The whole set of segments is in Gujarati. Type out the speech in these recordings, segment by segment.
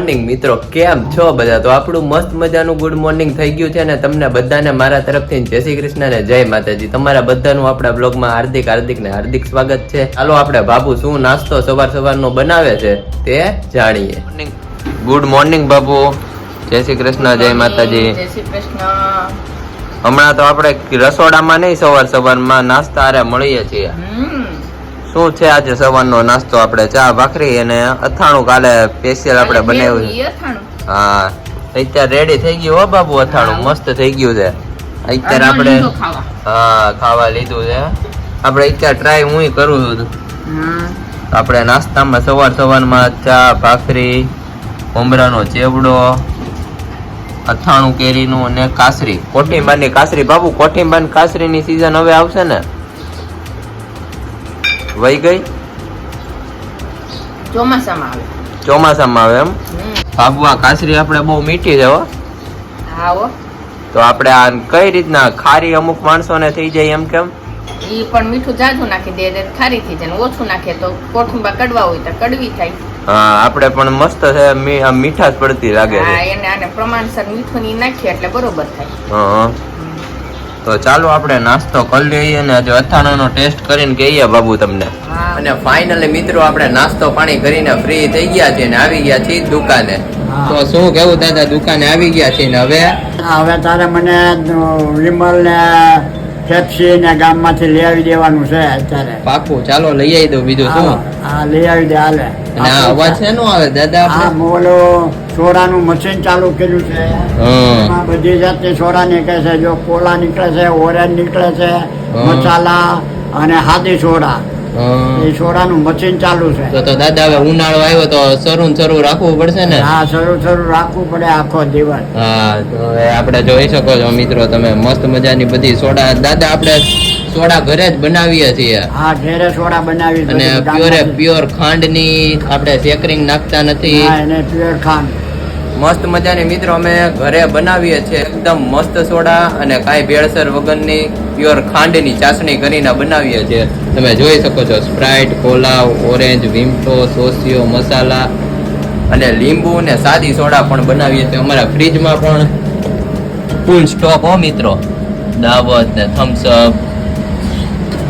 મોર્નિંગ મિત્રો. કેમ છો બધા? તો આપણું મસ્ત મજાનું ગુડ મોર્નિંગ થઈ ગયું છે અને તમને બધાને મારા તરફથી જય શ્રી કૃષ્ણ અને જય માતાજી. તમારા બધાનું આપણા બ્લોગમાં હાર્દિક હાર્દિક ને હાર્દિક સ્વાગત છે. ચાલો આપણે બાબુ શું નાસ્તો સવાર સવારનો બનાવે છે તે જાણીએ. ગુડ મોર્નિંગ બાબુ જય શ્રી કૃષ્ણ જય માતાજી. જય શ્રી કૃષ્ણ. હમણાં તો આપણે રસોડામાં નહીં સવાર સવારમાં નાસ્તા આરે મળીએ છીએ. શું છે આજે સવારનો નાસ્તો? આપણે ચા ભાખરી અને અથાણું કાલે સ્પેશિયલ આપણે બનાવ્યું. હા અત્યારે રેડી થઈ ગયું હો બાબુ અથાણું. મસ્ત થઈ ગયું છે. અત્યારે આપણે હા ખાવા લીધું છે. આપણે અત્યારે ટ્રાય હું કરું છું. આપણે નાસ્તામાં સવાર સવારમાં ચા ભાખરી ઉમરાનો ચેવડો અથાણું કેરીનું અને કાસરી. કોઠીંબાની કાસરી. બાબુ કોઠીંબાની કાસરીની સીઝન હવે આવશે ને? વહી ગઈ? ચોમાસામાં આવે. ચોમાસામાં આવે એમ? બાબુ આ કાસરી આપણે બહુ મીઠી છે હો. હા હો. તો આપણે આ કઈ રીતના ખારી અમુક માણસોને થઈ જાય એમ કેમ? ઈ પણ મીઠું જાજુ નાખી દે એટલે ખારી થઈ જાય ઓછું નાખે તો કોઠુંબા કડવા હોય તો કડવી થાય. હા આપણે પણ મસ્ત છે મીઠાશ પડતી લાગે હા છે એને આને પ્રમાણસર મીઠું ની નાખીએ એટલે બરોબર થાય. હા. તો ચાલો આપણે નાસ્તો કરી લઈએ અને આજે અથાણાનો ટેસ્ટ કરીને કહીએ બાબુ તમને. અને ફાઇનલી મિત્રો આપણે નાસ્તો પાણી કરીને ફ્રી થઈ ગયા છે ને આવી ગયા છીએ દુકાને. તો શું કેવું દાદા દુકાને આવી ગયા છીએ ને હવે? હવે તારે મને વિમલ ને પેપ્સી ને ગામમાંથી લઈ આવી દેવાનું છે અત્યારે. પાકું ચાલો લઈ આવી દઉં બીજું શું? હા લઈ આવી દે હાલે. અને અવાજ છે નો આવે દાદા આપણે મોલો સોડાનું મશીન ચાલુ કર્યું છે. એમાં બધી જાતની સોડા નીકળે છે. જો કોલા નીકળે છે ઓરેન્જ નીકળે છે મસાલા અને હાથી સોડા. એ સોડાનું મશીન ચાલુ છે. તો દાદા હવે ઉનાળો આવ્યો તો શરૂ શરૂ રાખવું પડશે ને? હા શરૂ શરૂ રાખવું પડે આખો દિવસ. હા તો આપણે જોઈ શકો છો મિત્રો તમે મસ્ત મજાની બધી સોડા. દાદા આપણે સોડા ઘરે જ બનાવીએ છીએ. હા ઘરે સોડા બનાવી અને પ્યોર પ્યોરે ખાંડની આપણે સેકરિંગ નાખતા નથી. અને એને પ્યોર ખાંડ. મસ્ત મજાની મિત્રો અમે ઘરે બનાવીએ છીએ. એકદમ મસ્ત સોડા અને કાંઈ ભેળસર વગરની પ્યોર ખાંડની ચાસણી કરીને બનાવીએ છીએ. તમે જોઈ શકો છો, Sprite cola orange Vimto Sosyo masala અને લીંબુ ને સાદી સોડા પણ બનાવીએ છીએ. અમારા ફ્રીજમાં પણ ફૂલ સ્ટોક હો મિત્રો. દાવત ને થમ્સ અપ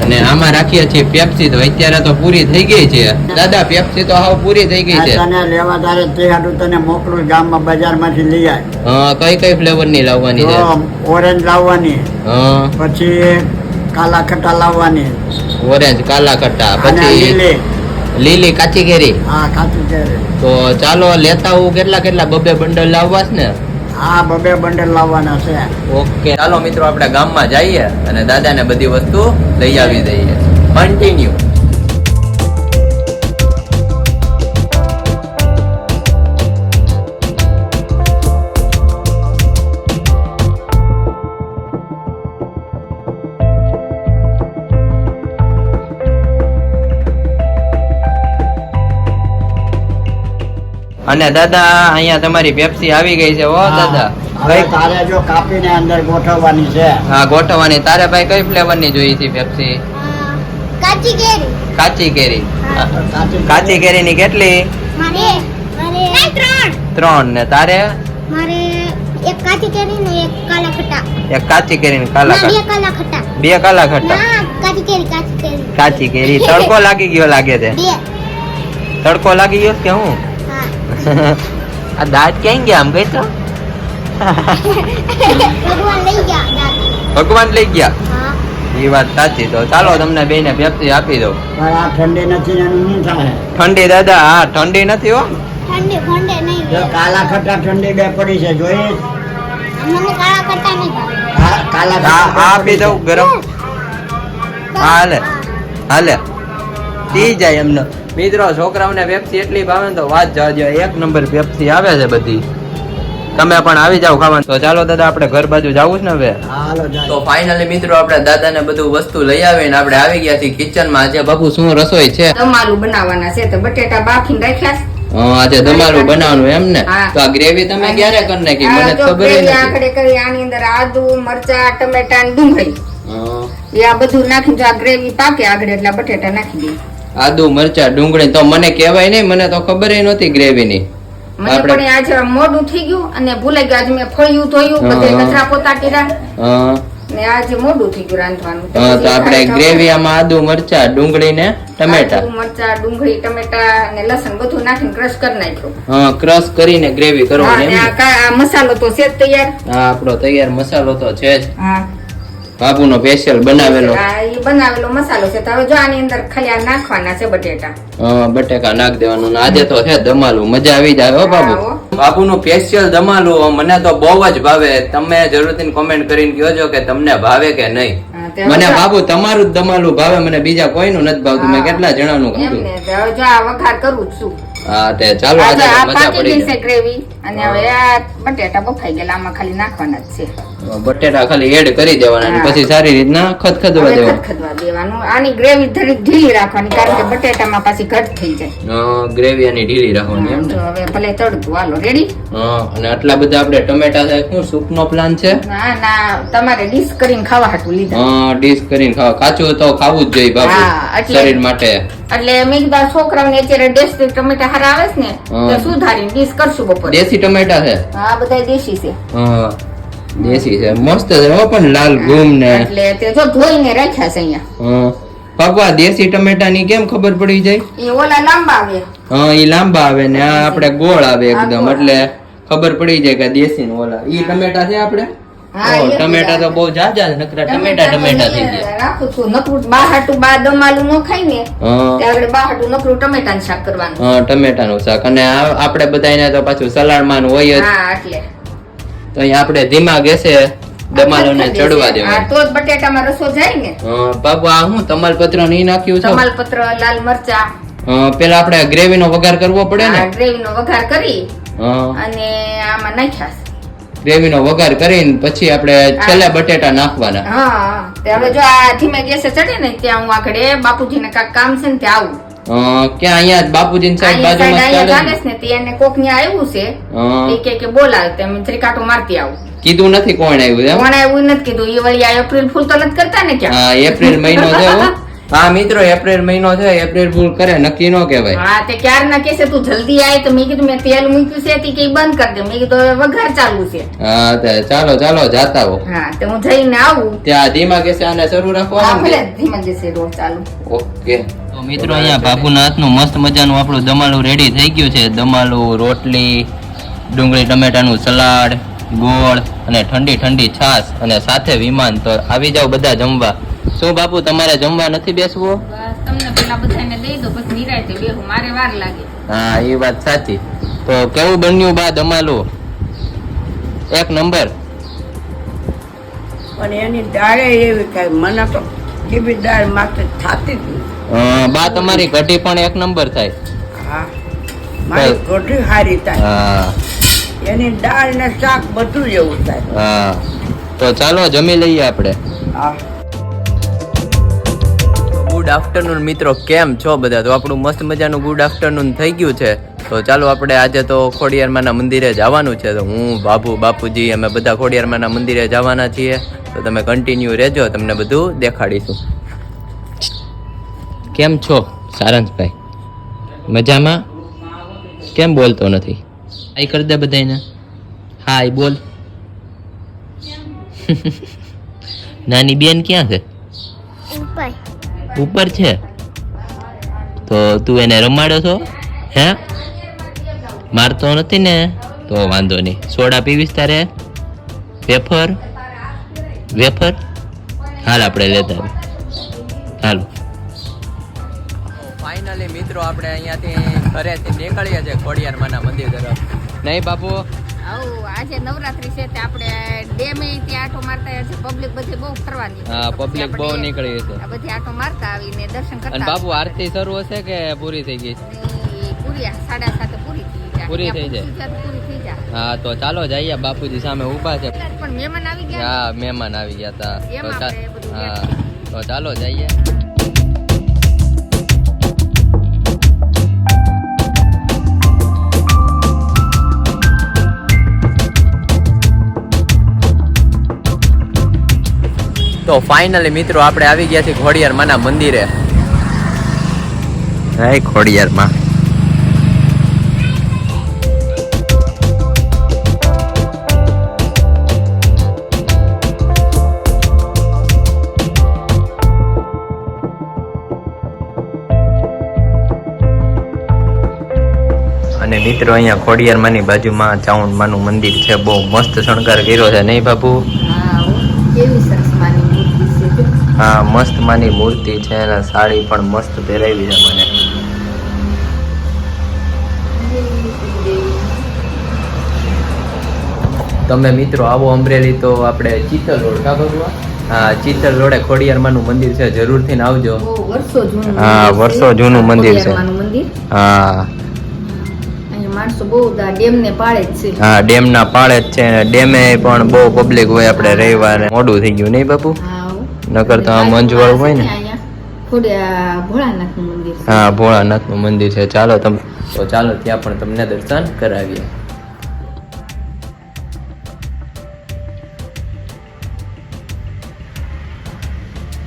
અને આમાં રાખીએ છીએ પેપ્સી તો અત્યારે તો પૂરી થઈ ગઈ છે. દાદા પેપ્સી તો હાવ પૂરી થઈ ગઈ છે. તને લેવા તારે તે હાટું તને મોકલું ગામમાં બજારમાંથી લઈ આય. હા કઈ કઈ ફ્લેવરની લાવવાની છે? ઓરેન્જ લાવવાની. હા. પછી કાલા ખટા લાવવાની. ઓરેન્જ કાલા ખટ્ટા પછી લીલી. લીલી કાચી કેરી. હા કાચી કેરી. તો ચાલો લેતા હું કેટલા કેટલા બબે બંડલ લાવવા છે ને? હા બબે બંડલ લાવવાના છે. ઓકે ચાલો મિત્રો, આપણે ગામમાં જઈએ અને દાદાને બધી વસ્તુ લઈ આવી દઈએ. કન્ટિન્યુ અને દાદા અહીંયા તમારી પેપ્સી આવી ગઈ છે ઓ દાદા. ભાઈ તારે જો કાપીને અંદર ગોઠવવાની છે. હા ગોઠવવાની. તારે ભાઈ કઈ ફ્લેવરની જોઈએ જોઈ છે પેપ્સી કાચી કેરી. કાચી કેરી. કાચી કેરીની કેટલી? મારે મારે ત્રણ. ત્રણ ને તારે? મારે એક કાચી કેરી ને એક કાલા ખટ્ટા એક કાચી કેરી ને કાલા બે કાલા ખટ્ટા બે કાલા ખટ્ટા કાચી કેરી કાચી કેરી. કાચી કેરી. તડકો લાગી ગયો લાગે છે. તડકો લાગી ગયો કે હા? આ દાંત ક્યાં ગયા? આમ કઈ તો. ભગવાન લઈ ગયા ભગવાન લઈ ગયા? એ વાત સાચી. તો ચાલો તમને બેને પેપ્સી આપી દઉં. પણ આ ઠંડી નથી ને થાય? ઠંડી દાદા હા ઠંડી નથી હો. ઠંડી ભંડે નહીં કાલા ખટા ઠંડી બે પડી છે જોઈ? મને કાળા ખટ્ટા નહીં ભાવે. કાલા બે આપી દઉં ગરમ. હા, હાલે. હાલે. પી જાય એમને. મિત્રો છોકરાઓને પેપ્સી એટલી ભાવે ને તો વાત જાજો. એક નંબર પેપ્સી આવે છે બધી. તમે પણ આવી જાવ ખાવાનું. તો ચાલો દાદા આપણે ઘર બાજુ જવું છે ને હવે. તો ફાઇનલી મિત્રો આપણે દાદાને બધું વસ્તુ લઈ આવીને આપણે આવી ગયા છીએ કિચનમાં આજે બાપુ શું રસોઈ છે? તમારું બનાવવાના છે તો બટેટા બાફીને રાખ્યા આજે તમારું બનાવવાનું એમ ને? તો આ ગ્રેવી તમે ક્યારે કરી નાખી? મને ખબર નથી. કરી આની અંદર આદુ મરચા ટમેટા ને ડુંગળી. એ આ બધું નાખીને જો આ ગ્રેવી પાકે આગળ એટલે બટેટા નાખી દઈએ આદુ મરચા ડુંગળી તો મને કહેવાય નહીં મને તો ખબર નહોતી ગ્રેવી ની મને પણ આજે મોડું થઈ ગયું અને ભૂલાઈ ગયું. આજે મેં ફળિયું ધોયું બધે કચરા પોતા કર્યા. ને આજે મોડું થઈ ગયું રાંધવાનું. તો આપણે ગ્રેવી આમાં આદુ મરચા ડુંગળી ને ટમેટા. મરચાં ડુંગળી ટમેટા અને લસણ બધું નાખીને ક્રશ કરી નાખ્યું. હા ક્રશ કરીને ગ્રેવી કરવાની આ ને? મસાલો તો છે તૈયાર. હા આપણો તૈયાર મસાલો તો છે જ. હા. બાબુનો સ્પેશિયલ બનાવેલો. આ બનાવેલો મસાલો છે. તો હવે જો આની અંદર ખાલી આ નાખવાના છે બટેટા. હા, બટેકા નાખ દેવાનું. આજે તો છે દમાલું મજા આવી જાય હો બાબુ. બાબુનું સ્પેશિયલ દમાલું મને તો બહુ જ ભાવે. તમે જરૂરથી કોમેન્ટ કરીને કહેજો કે તમને ભાવે કે નહીં. મને બાબુ તમારું જ દમાલું ભાવે. મને બીજા કોઈનું નથી ભાવતું. મેં કેટલા જણાનું હવે જો આ વઘાર કરું છું. હા તે ચાલો આજે આજે આ મજા પડી છે ગ્રેવી અને હવે આ બટેટા બફાઈ ગયેલા આમાં ખાલી નાખવાના જ છે. બટેટા ખાલી એડ કરી દેવાના અને પછી સારી રીતના ખદખદવા દેવાનું. ખદખદવા દેવાનું. આની ગ્રેવી થોડી ઢીલી રાખવાની કારણ કે બટેટામાં પાછી ઘટ થઈ જાય. ગ્રેવી આની ઢીલી રાખવાની એમ હવે ભલે તડકું હાલો રેડી હા અને આટલા બધા આપણે ટમેટા છે શું સૂપનો પ્લાન છે? ના ના તમારે ડીશ કરીને ખાવા હાટું લીધા. હા ડીશ કરીને ખાવા. કાચું તો ખાવું જ જોઈએ બાપુ શરીર માટે. એટલે મેં કીધું છોકરા છોકરાઓને અત્યારે દેશી ટમેટા હારા આવે છે ને. તો સુધારીને ડીશ કરશું બપોરે. દેશી ટમેટા છે? હા બધા દેશી છે. હા દેશી છે. મસ્ત છે હો પણ લાલ ગુમ ને. એટલે તે જો ધોઈને રાખ્યા છે અહીંયા. હા. બાબુ દેશી ટમેટા ની કેમ ખબર પડી જાય? એ ઓલા લાંબા આવે. હા ઈ લાંબા આવે ને આ આપણે ગોળ આવે એકદમ. એટલે ખબર પડી જાય કે દેશી ને ઓલા. ઈ ટમેટા છે આપણે? એ ટમેટા તો. બહુ જાજા નકરા ટમેટા ટમેટા થઈ ગયા. રાખું છું. નકરું બા બા દમાલું ન ખાય ને ત્યારે બા નકરું ટમેટાનું શાક કરવાનું. હા ટમેટાનું શાક. અને આપણે બધાને તો પાછું સલાડમાં હોય જ. હા એટલે. તો અહીંયા આપણે ધીમા ગેસે દમાલોને ચડવા દેવા તો જ બટેટામાં રસો જાય ને. બાબુ આ હું તમાલપત્ર નહીં નાખ્યું છે? તમાલપત્ર લાલ મરચા. પેલા આપણે ગ્રેવી નો વઘાર કરવો પડે ને? ગ્રેવી નો વઘાર કરી અને આમાં નાખ્યા છે. ગ્રેવી નો વઘાર કરીને પછી આપણે છેલ્લે બટેટા નાખવાના. હા. હવે જો આ ધીમે ગેસે ચડે ને ત્યાં હું આગળ બાપુજીને કાંઈક કામ છે ને ત્યાં આવું. ક્યાં અહીંયા બાપુજી સાઈડ બાજુમાં ચાલે ચાલે ને? છે ને તે કોક ન્યા આવ્યું છે. એ કે કે બોલાવે તેમ ત્રિકાટો મારતી આવું. કીધું નથી કોણ આવ્યું કોણ આવ્યું નથી કીધું. એ વળી આ એપ્રિલ ફૂલ તો નથી કરતા ને ક્યાં? હા એપ્રિલ મહિનો છે હો. મિત્રો એપ્રિલ મહિનો છે એપ્રિલ ફૂલ કરે નક્કી નો કહેવાય. હા તે ક્યાર ના કેસે તું જલ્દી આય તો મેં કીધું મેં તેલ મૂક્યું છે તે કે બંધ કરી દે. મેં કીધું હવે વઘાર ચાલુ છે. હા તે ચાલો ચાલો જાતા હો. હા તે હું જઈને આવું. ત્યાં ધીમા કેસે આને શરૂ હા રાખવાનું ભલે ધીમા કેસે રો ચાલુ. ઓકે. તો મિત્રો અહીંયા બાપુના હાથનું મસ્ત મજાનું આપણું દમાલું રેડી થઈ ગયું છે. દમાલું રોટલી ડુંગળી ટમેટાનું સલાડ ગોળ અને ઠંડી ઠંડી છાશ અને સાથે વિમાન. તો આવી જાવ બધા જમવા. શું બાપુ તમારે જમવા નથી બેસવું? બસ તમને પેલા બધાને દઈ દો પછી નિરાયતે બેહું મારે વાર લાગે. હા એ વાત સાચી. તો કેવું બન્યું બા દમાલું એક નંબર. પણ એની દાળે એવી કઈ મને તો કેવી દાળ માટે થાતી જ બા તમારી ઘટી પણ એક નંબર થાય. હા મારી ઘટી સારી થાય. હા. એની દાળ ને શાક બધું જેવું એવું થાય. હા. તો ચાલો જમી લઈએ આપણે. હા. ગુડ આફ્ટરનૂન મિત્રો કેમ છો બધા? તો આપણું મસ્ત મજાનું ગુડ આફ્ટરનૂન થઈ ગયું છે. તો ચાલો આપણે આજે તો ખોડિયારમાંના મંદિરે જવાનું છે. તો હું બાપુ બાપુજી અમે બધા ખોડિયારમાંના મંદિરે જવાના છીએ. તો તમે કન્ટિન્યુ રહેજો તમને બધું દેખાડીશું. કેમ છો સારંશભાઈ મજામાં? કેમ બોલતો નથી? આઈ કરી દે બધાને હા એ બોલ. નાની બેન ક્યાં છે? ઉપર છે? તો તું એને રમાડ્યો છો? હે? મારતો નથી ને? તો વાંધો નહીં. સોડા પીવીશ તારે? વેફર? વેફર? હાલ આપણે લેતા હાલો. ફાઇનલી મિત્રો આપણે અહીંયાથી ઘરેથી નીકળીએ છીએ ખોડિયારમાંના મંદિર તરફ. નહીં બાપુ આવું આજે નવરાત્રી છે તે આપણે ડેમે ત્યાં આટો મારતા આજે પબ્લિક બધી બહુ ફરવાની હા પબ્લિક બહુ નીકળી છે. બધી આટો મારતા આવીને દર્શન કરતા અને બાપુ આરતી શરૂ હશે કે પૂરી થઈ ગઈ? છે પૂરી સાડા સાતે પૂરી થઈ જાય. પૂરી થઈ જાય. પૂરી થઈ જાય. હા તો ચાલો જઈએ બાપુજી સામે ઊભા છે. પણ મહેમાન આવી ગયા? હા મહેમાન આવી ગયા હતા હા તો ચાલો જઈએ. તો ફાઇનલી મિત્રો આપણે આવી ગયા છીએ ખોડિયારમાંના મંદિરે. હે ખોડિયારમાં અને મિત્રો અહીંયા ખોડિયારમાંની બાજુમાં ચાઉન્ડમાંનું મંદિર છે. બહુ મસ્ત શણગાર કર્યો છે નહીં બાપુ? કેવી હા મસ્ત માની મૂર્તિ છે અને સાડી પણ મસ્ત પહેરાવી છે મને. તમે મિત્રો આવો અમરેલી તો આપણે ચિત્તલ રોડ કા બાબુ? હા ચિત્તલ રોડે ખોડિયારમાંનું મંદિર છે. જરૂરથી ને આવજો. વર્ષો જૂનું હા, વર્ષો જૂનું મંદિર છે. હા. માણસો બહુ ડેમને પાળે જ છે. હા ડેમના પાળે જ છે ડેમે પણ બહુ પબ્લિક હોય આપણે રવિવારે. મોડું થઈ ગયું નહીં બાપુ. નકર તો આ મંજવાળું હોય ને. હા ભોળાનાથનું મંદિર છે. ચાલો તમે તો ચાલો ત્યાં પણ તમને દર્શન કરાવીએ.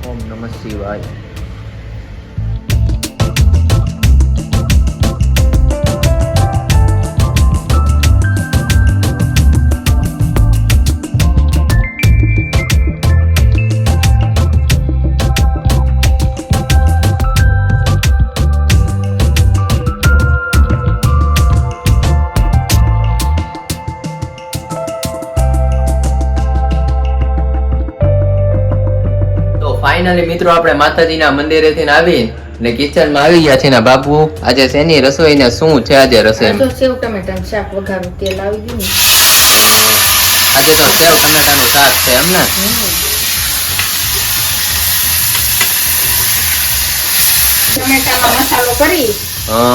ઓમ નમઃ શિવાય. ફાઇનલી મિત્રો આપણે માતાજીના મંદિરેથી આવી ને કિચનમાં આવી ગયા છે ને બાપુ. આજે શેની રસોઈ ને શું છે આજે રસોઈ તો સેવ ટમેટાનું શાક વઘારું તેલ આવી ગયું ને. આજે તો સેવ ટમેટાનું શાક છે એમ ને? ટમેટામાં મસાલો કરી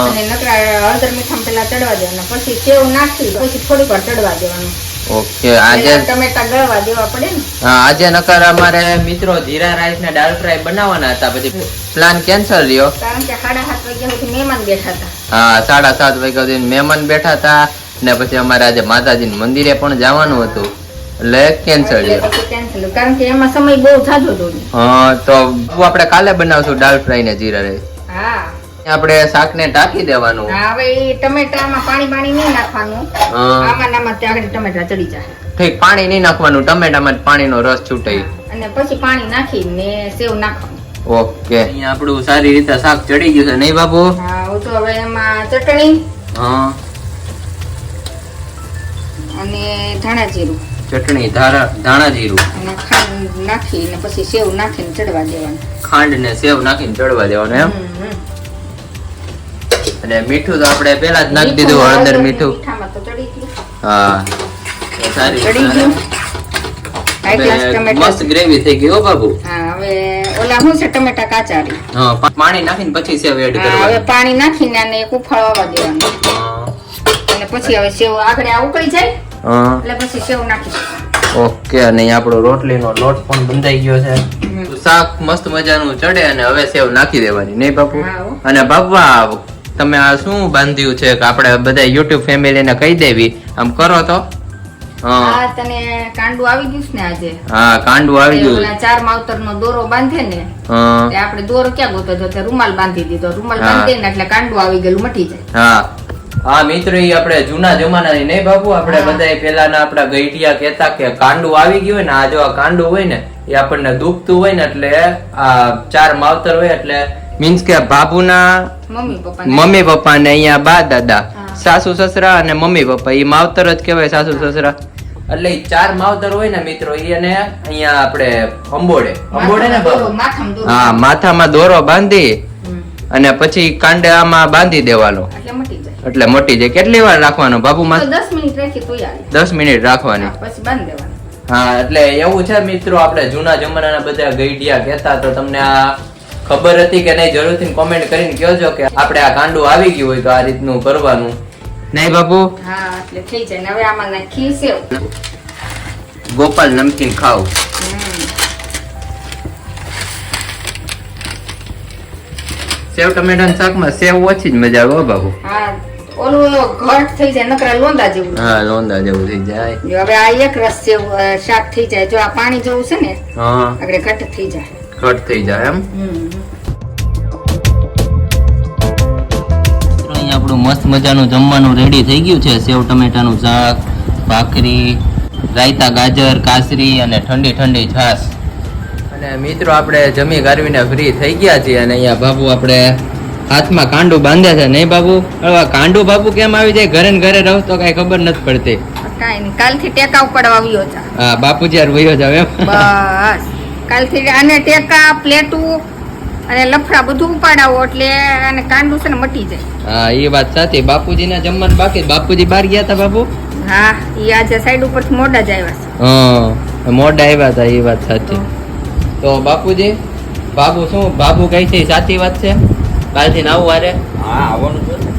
અને નકરા હળદર મીઠામાં પેલા ચડવા દેવાના. પછી સેવ નાખી પછી થોડીક વાર ચડવા દેવાનું. ઓકે આજે ટમેટા ગળવા દેવા પડે ને. હા આજે નકર અમારે મિત્રો જીરા રાઈસ ને દાળ ફ્રાય બનાવવાના હતા પછી પ્લાન કેન્સલ રહ્યો. કારણ કે સાડા સાત વાગ્યા સુધી મહેમાન બેઠા હતા. હા સાડા સાત વાગ્યા સુધી મહેમાન બેઠા હતા ને પછી અમારે આજે માતાજી મંદિરે પણ જવાનું હતું. એટલે કેન્સલ રહ્યો. કારણ કે એમાં સમય બહુ થાજો હતો. હા તો આપણે કાલે બનાવશું દાળ ફ્રાય ને જીરા રાઈસ. હા. આપણે શાક ને ટાંકી દેવાનું. હવે ટમેટામાં પાણી પાણી નહીં નાખવાનું. આમાં નામાં ત્યાં ટમેટા ચડી જાય. ઠીક પાણી નહીં નાખવાનું ટમેટામાં જ પાણીનો રસ છૂટાય અને પછી પાણી નાખી ને સેવ નાખવાનું. ઓકે. અહીંયા આપણું સારી રીતે શાક ચડી ગયું છે નહીં બાબુ હા હું તો હવે એમાં ચટણી હા. અને ધાણા જીરું. ચટણી ધાણા જીરું. અને ખાંડ નાખીને પછી સેવ નાખીને ચડવા દેવાનું. ખાંડ ને સેવ નાખીને ચડવા દેવાનું એમ. અને મીઠું તો આપણે પહેલા જ નાખી દીધું હળદર મીઠું. હા સારી મસ્ત ગ્રેવી થઈ ગઈ હો બાબુ. હવે ઓલા શું છે ટમેટા કાચા હા પાણી નાખીને પછી સેવ એડ હા, હવે પાણી નાખીને આને એક દેવાનું. અને પછી હવે સેવ આગળ આ ઉકળી જાય એટલે પછી સેવ નાખી ઓકે અને આપણો રોટલીનો લોટ પણ બંધાઈ ગયો છે. શાક મસ્ત મજાનું ચડે અને હવે સેવ નાખી દેવાની. નહીં બાપુ. અને બાપા તમે આ શું બાંધ્યું છે કે આપણે બધા યુટ્યુબ ફેમિલીને કહી દેવી? આમ કરો તો. હા. હા તને કાંડું આવી ગયું ને આજે? હા કાંડું આવી ગયું. ચાર માવતરનો દોરો બાંધે ને હા. તે આપણે દોરો ક્યાં ગોતો હતો તે રૂમાલ બાંધી દીધો. રૂમાલ બાંધી ને એટલે કાંડું આવી ગયેલું મટી જાય. હા. હા મિત્રો ઈ આપણે જૂના જમાનાની નહીં બાપુ? આપણે બધા પેલાના આપણા ગઈઢિયા કહેતા કે કાંડું આવી ગયું હોય ને આ જો આ કાંડું હોય ને એ આપણને દુખતું હોય ને એટલે આ ચાર માવતર હોય એટલે મીન્સ કે બાબુના મમ્મી પપ્પા ને અહીંયા બા દાદા. સાસુ સસરા અને મમ્મી પપ્પા. એ માવતર જ કહેવાય સાસુ સસરા. એટલે ચાર માવતર હોય ને મિત્રો ઈ એને અહીંયા આપણે અંબોડે. અંબોડે ને હા માથામાં દોરો બાંધી અને પછી કાંડામાં બાંધી દેવાનો. એટલે મોટી જાય. એટલે મટી જાય. કેટલી વાર રાખવાનો બાબુ તો માં દસ મિનિટ રાખી દસ મિનિટ રાખવાની. પછી બાંધી દેવાનું. હા એટલે એવું છે મિત્રો આપણે જૂના જમાનાના બધા ગઈડિયા કહેતા તો તમને આ ખબર હતી કે નહીં જરૂરથી કોમેન્ટ કરીને કહેજો કે આપણે આ કાંડું આવી ગયું હોય તો આ રીતનું કરવાનું. નહીં બાપુ? હા એટલે થઈ જાય. ને હવે આમાં નાખી સેવ ગોપાલ નમકીન ખાવ સેવ ટમેટાના શાકમાં સેવ ઓછી જ મજા આવે બાપુ. હા ઓલું ઘટ થઈ જાય નકરા લોંદા જેવું. હા લોંદા જેવું થઈ જાય. હવે આ એક રસ સેવ શાક થઈ જાય. જો આ પાણી જેવું છે ને હા. આગળ ઘટ થઈ જાય. કટ થઈ જાય એમ. આપણું મસ્ત મજાનું જમવાનું રેડી થઈ ગયું છે. સેવ ટમેટાનું શાક ભાખરી રાયતા ગાજર કાસરી અને ઠંડી ઠંડી છાશ. અને મિત્રો આપણે જમી ગારવીને ફ્રી થઈ ગયા છીએ અને અહીંયા બાબુ આપણે હાથમાં કાંડું બાંધે છે. નહીં બાબુ? હવે કાંડું બાબુ કેમ આવી જાય? ઘરે ને ઘરે રહો તો કઈ ખબર નથી પડતી. કાલથી ટેકા ઉપાડવા આવ્યો છે. હા બાપુજી યાર વયો જાવ એમ. બસ. કાલથી આને ટેકા પ્લેટું અને લફડા બધું ઉપાડાવો એટલે આને કાંડું છે ને મટી જાય. હા એ વાત સાચી. બાપુજી ના જમવાનું બાકી બાપુજી બહાર ગયા હતા બાપુ હા એ આજે સાઈડ ઉપરથી મોડા જ આવ્યા છે. હા મોઢા આવ્યા હતા એ વાત સાચી. તો બાપુજી બાબુ શું? બાબુ કઈ છે સાચી વાત છે? કાલથી ને વારે હા આવવાનું છે ને.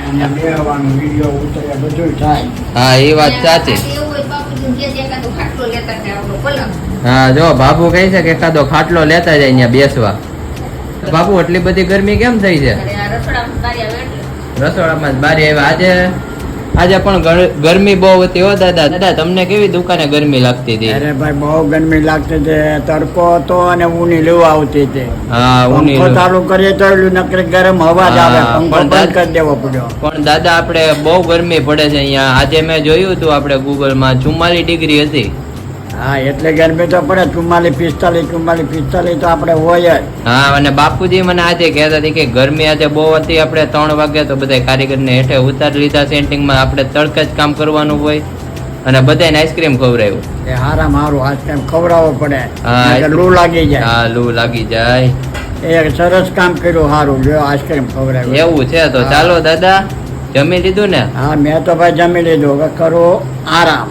અને બેહવાનું વીડિયો ઉતરે બધું થાય. હા એ વાત સાચી. હા જો બાપુ કહે છે કે એકાદો ખાટલો લેતા જાય અહીંયા બેસવા. બાપુ એટલી બધી ગરમી કેમ થઈ છે? રસોડામાં બારી આવ્યા આજે આજે પણ ગરમી બહુ હતી હો દાદા. દાદા તમને કેવી દુકાને ગરમી લાગતી હતી? અરે ભાઈ બહુ ગરમી લાગતી હતી. તડકો હતો અને ઊની લૂ આવતી હતી. હા ઊની લૂ. ચાલુ કરીએ તો નકરી ગરમ હવા જ આવે. પણ બંધ કરી દેવો પડ્યો. પણ દાદા આપણે બહુ ગરમી પડે છે અહીંયા. આજે મેં જોયું હતું આપણે ગૂગલમાં ચુમ્માલીસ ડિગ્રી હતી. હા એટલે ગરમી તો પડે ચુમ્માલીસ પિસ્તાલીસ ચુમ્માલીસ પિસ્તાલીસ તો આપણે હોય જ. હા અને બાપુજી મને આજે કહેતા હતી કે ગરમી આજે બહુ હતી આપણે ત્રણ વાગે તો બધા કારીગરને હેઠે ઉતારી લીધા સેન્ટિંગમાં આપણે તડકે જ કામ કરવાનું હોય. અને બધાને આઈસ્ક્રીમ ખવડાવ્યું. એ હારા મારું આઈસ્ક્રીમ ખવડાવવો પડે. હા, લૂ લાગી જાય. હા લૂ લાગી જાય. એ સરસ કામ કર્યું સારું જો આઈસ્ક્રીમ ખવડાવ્યું. એવું છે તો ચાલો દાદા જમી લીધું ને? હા મેં તો ભાઈ જમી લીધું. કરો આરામ.